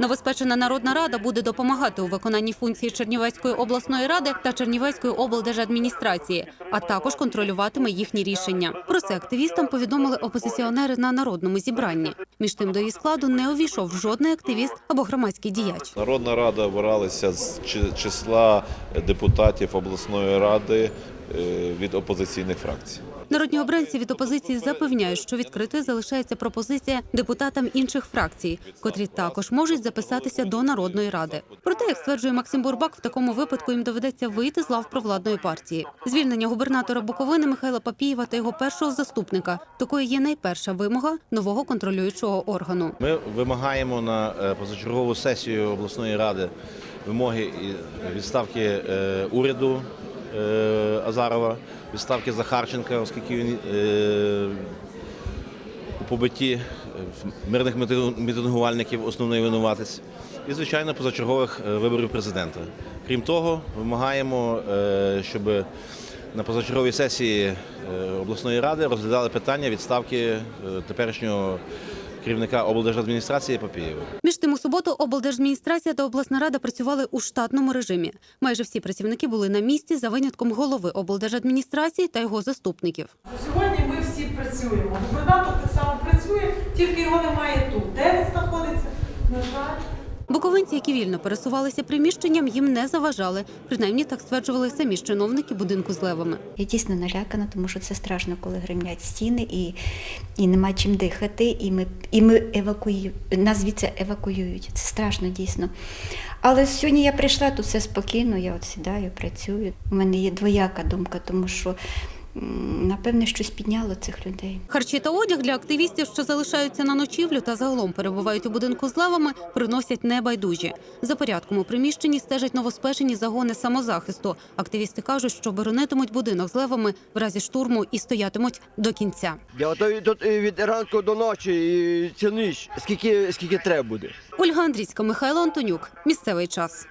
Новоспечена народна рада буде допомагати у виконанні функції Чернівецької обласної ради та Чернівецької облдержадміністрації, а також контролюватиме їхні рішення. Про це активістам повідомили опозиціонери на народному зібранні. Між тим до її складу не увійшов жодний активіст або громадський діяч. Народна рада обиралася з чи- числа депутатів обласної ради е, від опозиційних фракцій. Народні обранці від опозиції запевняють, що відкритою залишається пропозиція депутатам інших фракцій, котрі також можуть записатися до народної ради. Проте, як стверджує Максим Бурбак, в такому випадку їм доведеться вийти з лав провладної партії. Звільнення губернатора Буковини Михайла Папієва та його першого заступника такою є найперша вимога нового контролюючого органу. Ми вимагаємо на е, позачергову сесію обласної ради вимоги відставки е, уряду е, Азарова, відставки Захарченка, оскільки він у побитті мирних мітингувальників основний винуватець. І, звичайно, позачергових виборів президента. Крім того, вимагаємо, щоб на позачерговій сесії обласної ради розглядали питання відставки теперішнього керівника облдержадміністрації Папієва. Між тим, у суботу облдержадміністрація та обласна рада працювали у штатному режимі. Майже всі працівники були на місці за винятком голови облдержадміністрації та його заступників. Сьогодні ми всі працюємо. Губернатор так само працює, тільки його немає тут. Де він знаходиться? На жаль. Буковинці, які вільно пересувалися приміщенням, їм не заважали. Принаймні так стверджували самі чиновники будинку з левами. Я дійсно налякана, тому що це страшно, коли гримлять стіни і, і нема чим дихати, і ми, і ми евакуюємо, нас звідси евакуюють. Це страшно дійсно. Але сьогодні я прийшла, тут все спокійно, я от сідаю, працюю. У мене є двояка думка, тому що напевне щось підняло цих людей. Харчі та одяг для активістів, що залишаються на ночівлю та загалом перебувають у будинку з левами, приносять небайдужі. За порядком у приміщенні стежать новоспечені загони самозахисту. Активісти кажуть, що боронитимуть будинок з левами в разі штурму і стоятимуть до кінця. Я готовий тут від ранку до ночі, і цілу ніч, скільки, скільки треба буде. Ольга Андрійська, Михайло Антонюк. Місцевий час.